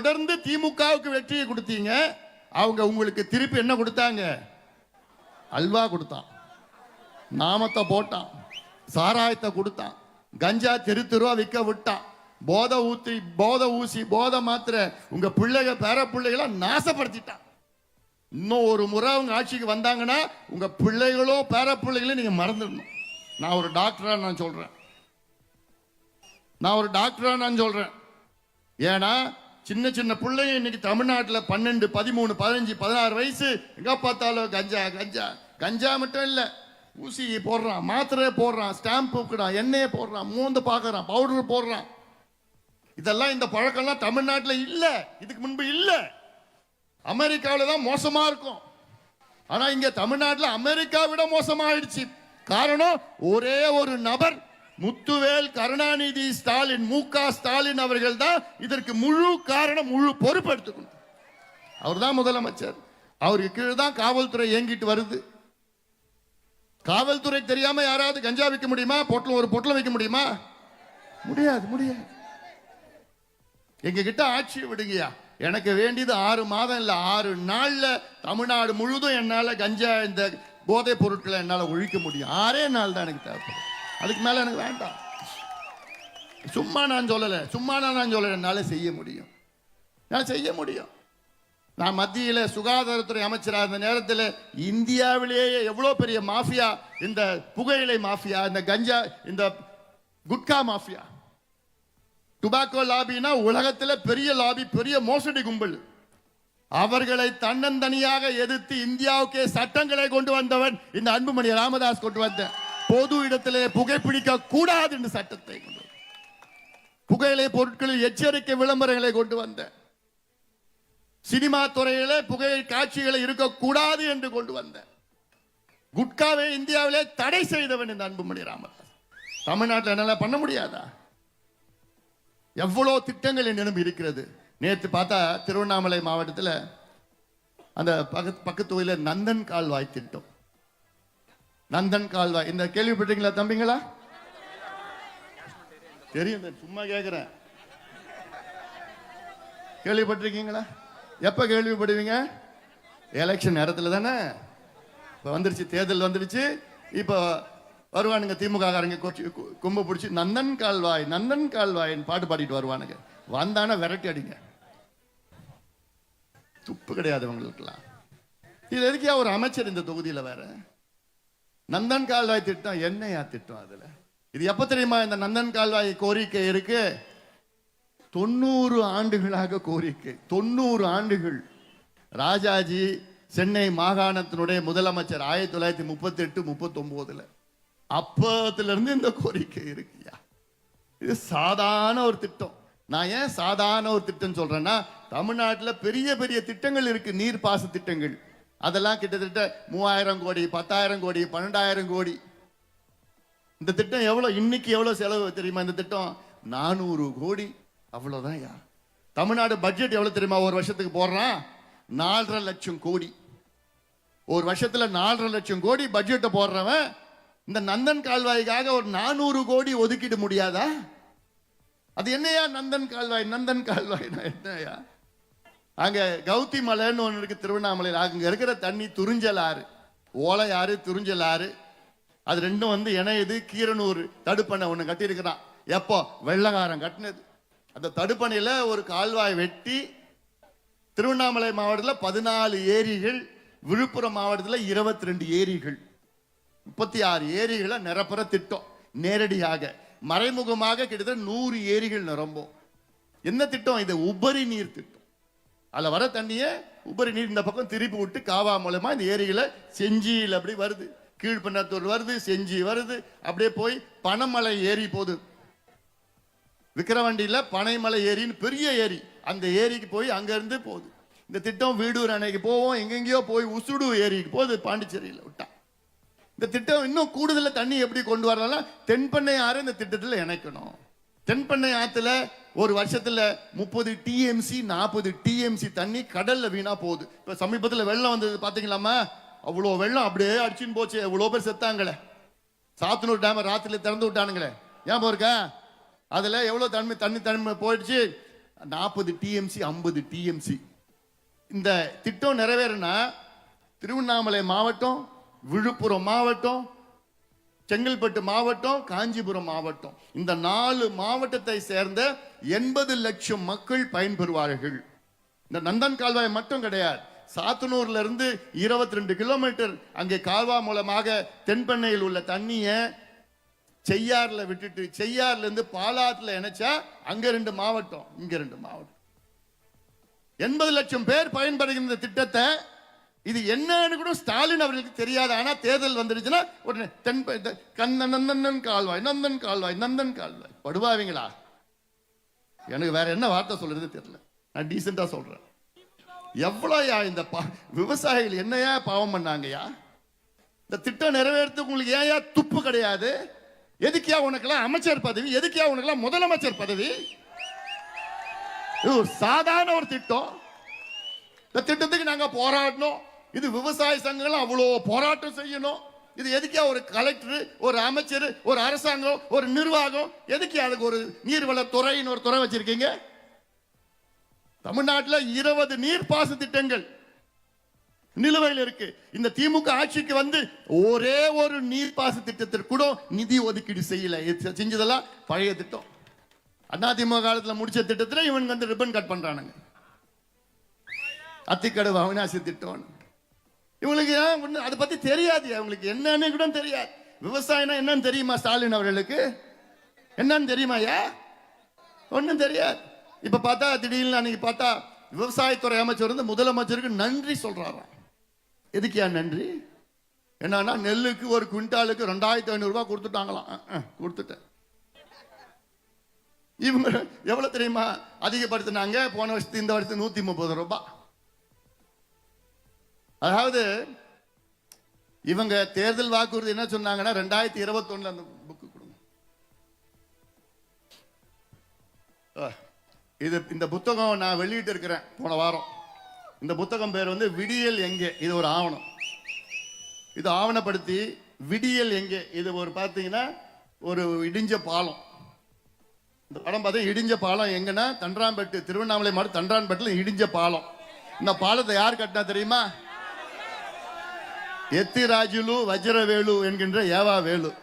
தொடர்ந்து திமுகவுக்கு வெற்றியை கொடுத்தீங்க. அவங்க உங்களுக்கு திருப்பி என்ன கொடுத்தாங்க? அல்வா கொடுத்தான். நாமத்தை போட்டான். சாராயத்தை கொடுத்தான். கஞ்சா தெரு தெருவா விற்க விட்டான். போதை ஊத்தி போதை ஊசி போதை மாத்திரை உங்க பிள்ளைக பேர பிள்ளைகள நாசப்படுத்திட்டான். இன்னும் ஒரு முறை அவங்க ஆட்சிக்கு வந்தாங்கன்னா உங்க பிள்ளைகளோ பேர பிள்ளைகளோ நீங்க மறந்துடணும். நான் ஒரு டாக்டரா நான் சொல்றேன். நான் ஒரு டாக்டரா நான் சொல்றேன். ஏன்னா சின்ன சின்ன பிள்ளைங்க இன்னைக்கு தமிழ்நாட்டில் பன்னெண்டு பதிமூணு பதினஞ்சு பதினாறு வயசு. எங்கே பார்த்தாலும் கஞ்சா கஞ்சா. கஞ்சா மட்டும் இல்லை. ஊசி போடுறான் மாத்திரையை போடுறான் ஸ்டாம்ப் ஊக்குறான் எண்ணெயை போடுறான் மூந்து பார்க்குறான் பவுடர் போடுறான். இதெல்லாம் இந்த பழக்கம்லாம் தமிழ்நாட்டில் இல்லை. இதுக்கு முன்பு இல்லை. அமெரிக்காவில் தான் மோசமாக இருக்கும். ஆனால் இங்கே தமிழ்நாட்டில் அமெரிக்கா விட மோசமாயிடுச்சு. காரணம் ஒரே ஒரு நபர். முத்துவேல் கருணாநிதி ஸ்டாலின் மு க ஸ்டாலின் அவர்கள் தான் இதற்கு முழு காரணம் முழு பொறுப்பு எடுத்துக்கணும். அவர் தான் முதலமைச்சர். அவருக்கு கீழே தான் காவல்துறை இயங்கிட்டு வருது. காவல்துறை தெரியாம யாராவது கஞ்சா விற்க முடியுமா? பொட்டலம் ஒரு பொட்டலம் வைக்க முடியுமா? முடியாது முடியாது. எங்க கிட்ட ஆட்சி விடுங்கயா எனக்கு வேண்டியது ஆறு மாதம் இல்ல ஆறு நாள்ல தமிழ்நாடு முழுதும் என்னால கஞ்சா இந்த போதைப் பொருட்களை என்னால ஒழிக்க முடியும். ஆறே நாள் தான் எனக்கு தேவைப்படும் அதுக்கு மேலே எனக்கு வேண்டாம். சும்மா நான் சொல்லலை சும்மா நான் சொல்லலை என்னால் செய்ய முடியும். நான் செய்ய முடியும். நான் மத்தியில் சுகாதாரத்துறை அமைச்சராக இருந்த நேரத்தில் இந்தியாவிலேயே எவ்வளோ பெரிய மாஃபியா இந்த புகையிலை மாஃபியா இந்த கஞ்சா இந்த குட்கா மாஃபியா. டுபாக்கோ லாபினா உலகத்தில் பெரிய லாபி பெரிய மோசடி கும்பல். அவர்களை தன்னந்தனியாக எதிர்த்து இந்தியாவுக்கே சட்டங்களை கொண்டு வந்தவன் இந்த அன்புமணி ராமதாஸ் கொண்டு வந்தேன். பொது இடத்திலே புகைப்பிடிக்க கூடாது என்று சட்டத்தை கொண்டு புகையிலை பொருட்களில் எச்சரிக்கை விளம்பரங்களை கொண்டு வந்த சினிமா துறையிலே புகை காட்சிகளை இருக்கக்கூடாது என்று கொண்டு வந்த குட்காவை இந்தியாவிலே தடை செய்தவன் இந்த அன்புமணி ராமதாஸ். தமிழ்நாட்டில் என்னால பண்ண முடியாதா? எவ்வளோ திட்டங்கள் என்னிடம் இருக்கிறது. நேற்று பார்த்தா திருவண்ணாமலை மாவட்டத்தில் அந்த பக்கத்து பக்கத்து நந்தன் கால்வாய் திட்டம். நந்தன் கால்வாய். இந்த கேள்விப்பட்டீங்களா தம்பிங்களா? தெரியும் சும்மா கேட்குறேன் கேள்விப்பட்டிருக்கீங்களா? எப்போ கேள்விப்படுவீங்க? எலெக்ஷன் நேரத்தில் தானே? இப்போ வந்துருச்சு தேர்தல் வந்துருச்சு. இப்போ வருவானுங்க திமுக காரங்க கு- கும்பு பிடிச்சி நந்தன் கால்வாய் நந்தன் கால்வாய்ன்னு பாட்டு பாடிட்டு வருவானுங்க. வந்தானா விரட்டி அடிங்க. துப்பு கிடையாது அவங்களுக்குலாம் இது எதுக்கியா ஒரு அமைச்சர் இந்த தொகுதியில் வேற? நந்தன் கால்வாய் திட்டம் என்னையா திட்டம் அதில்? இது எப்போ தெரியுமா இந்த நந்தன் கால்வாய் கோரிக்கை இருக்கு? தொண்ணூறு ஆண்டுகளாக கோரிக்கை. தொண்ணூறு ஆண்டுகள். ராஜாஜி சென்னை மாகாணத்தினுடைய முதலமைச்சர் ஆயிரத்தி தொள்ளாயிரத்தி முப்பத்தி எட்டு முப்பத்தி அப்பத்திலிருந்து இந்த கோரிக்கை இருக்குயா? இது சாதாரண ஒரு திட்டம். நான் ஏன் சாதாரண ஒரு திட்டம் சொல்றேன்னா தமிழ்நாட்டில் பெரிய பெரிய திட்டங்கள் இருக்கு. நீர்ப்பாச திட்டங்கள். அதெல்லாம் கிட்டத்தட்ட மூவாயிரம் கோடி பத்தாயிரம் கோடி பன்னெண்டாயிரம் கோடி. இந்த திட்டம் எவ்வளோ இன்னைக்கு எவ்வளோ செலவு தெரியுமா இந்த திட்டம்? நானூறு கோடி. அவ்வளோதான் யா. தமிழ்நாடு பட்ஜெட் எவ்வளோ தெரியுமா? ஒரு வருஷத்துக்கு போடுறான். நாலரை லட்சம் கோடி. ஒரு வருஷத்தில் நாலரை லட்சம் கோடி பட்ஜெட்டை போடுறவன். இந்த நந்தன் கால்வாய்க்காக ஒரு நானூறு கோடி ஒதுக்கிட முடியாதா? அது என்னையா நந்தன் கால்வாய்? நந்தன் கால்வாய் என்னையா? அங்கே கௌதி மலைன்னு ஒன்று இருக்குது திருவண்ணாமலையில். அங்கே இருக்கிற தண்ணி துறிஞ்சல் ஆறு ஓலையாறு துறிஞ்சல் ஆறு அது ரெண்டும் வந்து இணையுது கீரனூர் தடுப்பணை ஒன்று கட்டியிருக்கிறான். எப்போ? வெள்ளக்காரன் கட்டினது. அந்த தடுப்பணையில் ஒரு கால்வாய் வெட்டி திருவண்ணாமலை மாவட்டத்தில் பதினாலு ஏரிகள் விழுப்புரம் மாவட்டத்தில் இருபத்தி ரெண்டு ஏரிகள். முப்பத்தி ஆறு ஏரிகளை நிரப்புற திட்டம். நேரடியாக மறைமுகமாக கிட்டத்தட்ட நூறு ஏரிகள் நிரம்பும். என்ன திட்டம்? இது உபரி நீர் திட்டம். அதில் வர தண்ணியை உபரி நீர் இந்த பக்கம் திருப்பி விட்டு காவா மூலமாக இந்த ஏரிகளை செஞ்சியில் அப்படி வருது. கீழ்பண்ணத்தூர் வருது செஞ்சி வருது. அப்படியே போய் பனைமலை ஏரி போகுது. விக்கிரவாண்டியில பனைமலை ஏரின்னு பெரிய ஏரி. அந்த ஏரிக்கு போய் அங்கேருந்து போகுது. இந்த திட்டம் வீடூர் அணைக்கு போவோம் எங்கெங்கேயோ போய் உசுடு ஏரிக்கு போகுது பாண்டிச்சேரியில் விட்டான் இந்த திட்டம் இன்னும் கூடுதல தண்ணி எப்படி கொண்டு வரலாம் தென்பண்ணை ஆறு இந்த திட்டத்தில் இணைக்கணும். தென்பண்ணை ஆற்றுல ஒரு வருஷத்துல முப்பது டிஎம்சி நாற்பது டிஎம்சி தண்ணி கடல்ல வீணா போகுது. இப்ப சமீபத்தில் வெள்ளம் வந்தது பாத்தீங்களாமா அவ்வளோ வெள்ளம் அப்படியே அடிச்சுன்னு போச்சு. எவ்வளோ பேர் செத்தாங்களே. சாத்தனூர் டேம் ராத்திரியில் திறந்து விட்டானுங்களே. ஏன் இருக்கா அதில் எவ்வளோ தன்மை தண்ணி தன்மை போயிடுச்சு? நாற்பது டிஎம்சி ஐம்பது டிஎம்சி இந்த திட்டம் நிறைவேறினா திருவண்ணாமலை மாவட்டம் விழுப்புரம் மாவட்டம் செங்கல்பட்டு மாவட்டம் காஞ்சிபுரம் மாவட்டம். இந்த நாலு மாவட்டத்தை சேர்ந்த எண்பது லட்சம் மக்கள் பயன்பெறுவார்கள். இந்த நந்தன் கால்வாய் மட்டும் கிடையாது. சாத்தனூர்ல இருந்து இருபத்தி ரெண்டு கிலோமீட்டர் அங்கே கால்வா மூலமாக தென்பெண்ணையில் உள்ள தண்ணியை செய்யாறுல விட்டுட்டு செய்யாறுல இருந்து இணைச்சா அங்க ரெண்டு மாவட்டம் இங்க ரெண்டு மாவட்டம். எண்பது லட்சம் பேர் பயன்படுகின்ற திட்டத்தை இது என்னன்னு கூட ஸ்டாலின் அவர்களுக்கு தெரியாது. ஆனால் தேர்தல் வந்துடுச்சுன்னா உடனே தென் கண்ணன் நந்தன் கால்வாய் நந்தன் கால்வாய் நந்தன் கால்வாய். படுவாவீங்களா? எனக்கு வேற என்ன வார்த்தை சொல்றது தெரியல. நான் டீசெண்டாக சொல்றேன். எவ்வளோயா இந்த பா விவசாயிகள் என்னையா பாவம் பண்ணாங்கய்யா? இந்த திட்டம் நிறைவேறதுக்கு உங்களுக்கு ஏயா துப்பு கிடையாது? எதுக்கியா உனக்கெல்லாம் அமைச்சர் பதவி? எதுக்கியா உனக்கெல்லாம் முதலமைச்சர் பதவி? இது ஒரு சாதாரண ஒரு திட்டம். இந்த திட்டத்துக்கு நாங்கள் போராடணும். இது விவசாய சங்கங்கள் அவ்வளோ போராட்டம் செய்யணும். இது எதுக்கே ஒரு கலெக்டர் ஒரு அமைச்சர் ஒரு அரசாங்கம் ஒரு நிர்வாகம் எதுக்கு அதுக்கு ஒரு நீர்வளத்துறைன்னு ஒரு துறை வச்சிருக்கீங்க? தமிழ்நாட்டில் இருபது நீர்ப்பாச திட்டங்கள் நிலுவையில் இருக்கு. இந்த திமுக ஆட்சிக்கு வந்து ஒரே ஒரு நீர்ப்பாச திட்டத்திற்கு கூட நிதி ஒதுக்கீடு செய்யல. செஞ்சதெல்லாம் பழைய திட்டம். அதிமுக காலத்தில் முடிச்ச திட்டத்தில் இவன் வந்து ரிப்பன் கட் பண்றானுங்க. அத்திக்கடவு அவினாசி திட்டம் இவங்களுக்கு ஏன் அதை பற்றி தெரியாது. அவங்களுக்கு என்னன்னு கூட தெரியாது. விவசாயம்னா என்னன்னு தெரியுமா ஸ்டாலின் அவர்களுக்கு? என்னன்னு தெரியுமாயா ஒன்றும் தெரியாது. இப்போ பார்த்தா திடீர்னு அன்னைக்கு பார்த்தா விவசாயத்துறை அமைச்சர் வந்து முதலமைச்சருக்கு நன்றி சொல்றாராம். எதுக்கியா நன்றி? என்னன்னா நெல்லுக்கு ஒரு குவிண்டாலுக்கு ரெண்டாயிரத்தி ஐநூறுரூவா கொடுத்துட்டாங்களாம். கொடுத்துட்டேன். இவங்க எவ்வளோ தெரியுமா? அதிகப்படுத்தினாங்க. போன வருஷத்து இந்த வருஷத்து நூற்றி முப்பது ரூபாய். அதாவது இவங்க தேர்தல் வாக்குறுதி என்ன சொன்னாங்கன்னா ரெண்டாயிரத்தி இருபத்தி அந்த புக்கு கொடுங்க. இது இந்த புத்தகம் நான் வெளியிட்டு இருக்கிறேன் போன வாரம். இந்த புத்தகம் பேர் வந்து விடியல் எங்கே? இது ஒரு ஆவணம். இது ஆவணப்படுத்தி விடியல் எங்கே? இது ஒரு பார்த்தீங்கன்னா ஒரு இடிஞ்ச பாலம். இந்த படம் பார்த்தா இடிஞ்ச பாலம் எங்கன்னா தன்றாம்பேட்டு திருவண்ணாமலை மாவட்டம் தன்றான்பட்டில் இடிஞ்ச பாலம். இந்த பாலத்தை யார் கட்டினா தெரியுமா? எத்திராஜுலு வஜ்ரவேலு என்கின்ற ஏவா வேலு.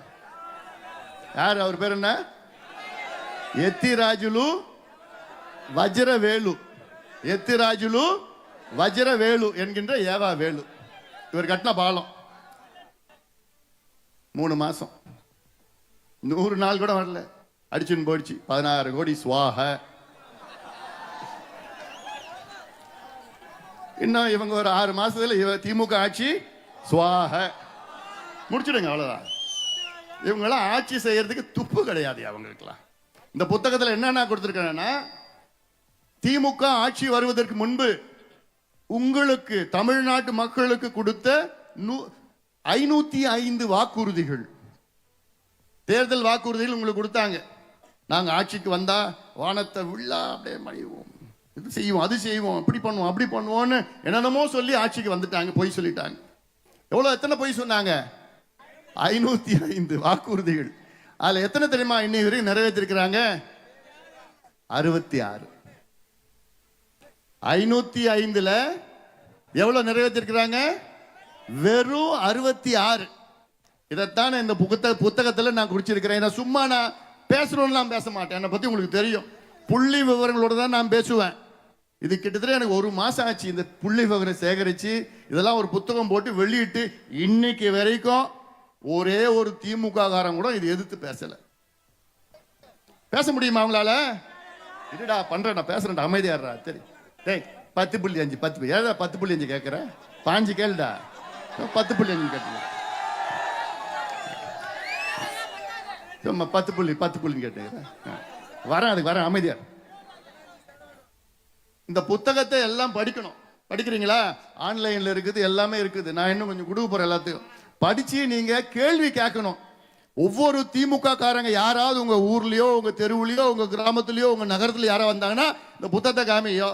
யார் அவர் பேர் என்ன? எத்திராஜுலு வஜ்ரவேலு. எத்திராஜுலு வஜ்ரவேலு என்கின்ற ஏவா வேலு. இவர் கட்டின பாலம். மூணு மாசம். நூறு நாள் கூட வரல. அடிச்சுன்னு போயிடுச்சு. பதினாறு கோடி சுவாக. இன்னும் இவங்க ஒரு ஆறு மாசத்துல இவ திமுக ஆட்சி சுவாக முடிச்சிடுங்க அவ்வளோதான் இவங்கெல்லாம் ஆட்சி செய்யறதுக்கு துப்பு கிடையாது அவங்களுக்குலாம் இந்த புத்தகத்தில் என்னென்ன கொடுத்துருக்கேன்னா திமுக ஆட்சி வருவதற்கு முன்பு உங்களுக்கு தமிழ்நாட்டு மக்களுக்கு கொடுத்த நூ- ஐநூத்தி ஐந்து வாக்குறுதிகள். தேர்தல் வாக்குறுதிகள் உங்களுக்கு கொடுத்தாங்க. நாங்கள் ஆட்சிக்கு வந்தா வானத்தை வில்லா அப்படியே மழிவோம் இது செய்வோம் அது செய்வோம் இப்படி பண்ணுவோம் அப்படி பண்ணுவோம்னு என்னென்னமோ சொல்லி ஆட்சிக்கு வந்துட்டாங்க பொய் சொல்லிட்டாங்க. எவ்வளோ எத்தனை பொய் சொன்னாங்க? ஐநூத்தி ஐந்து வாக்குறுதிகள். அதில் எத்தனை தெரியுமா? இன்னை வரைக்கும் நிறைவேற்றிருக்கிறாங்க? அறுபத்தி ஆறு. ஐநூத்தி ஐந்துல எவ்வளவு நிறைவேற்றிருக்கிறாங்க? வெறும் அறுபத்தி ஆறு. இதைத்தான் இந்த புத்தக புத்தகத்தில் நான் குடிச்சிருக்கிறேன் ஏன்னா சும்மா நான் பேசணும்லாம் பேச மாட்டேன். என்னை பத்தி உங்களுக்கு தெரியும். புள்ளி விவரங்களோட தான் நான் பேசுவேன். இது கிட்டத்தட்ட எனக்கு ஒரு மாசம் ஆச்சு இந்த புள்ளி விவரம் சேகரிச்சு இதெல்லாம் ஒரு புத்தகம் போட்டு வெளியிட்டு இன்னைக்கு வரைக்கும் ஒரே ஒரு திமுக காரன் கூட இது எதிர்த்து பேசல. பேச முடியுமா அவங்களால இருடா பண்றேன் நான் பேசுறேன்டா அமைதியாடுறா சரி. டேய் பத்து புள்ளி அஞ்சு பத்து புள்ளி. ஏதா பத்து புள்ளி அஞ்சு கேட்குற பாஞ்சு கேளுடா. பத்து புள்ளி அஞ்சு கேட்டுங்க சும்மா பத்து புள்ளி பத்து புள்ளின்னு கேட்டுக்கிறேன் வரேன் அதுக்கு வரேன் அமைதியார் இந்த புத்தகத்தை எல்லாம் படிக்கணும். படிக்கிறீங்களா? ஆன்லைன்ல இருக்குது எல்லாமே இருக்குது. நான் இன்னும் கொஞ்சம் கொடுக்க போகிறேன் எல்லாத்தையும் படிச்சு நீங்க கேள்வி கேட்கணும். ஒவ்வொரு திமுக காரங்க யாராவது உங்க ஊர்லயோ உங்க தெருவுலயோ உங்க கிராமத்துலயோ உங்க நகரத்துல யாராவது வந்தாங்கன்னா இந்த புத்தகத்தை காமியோ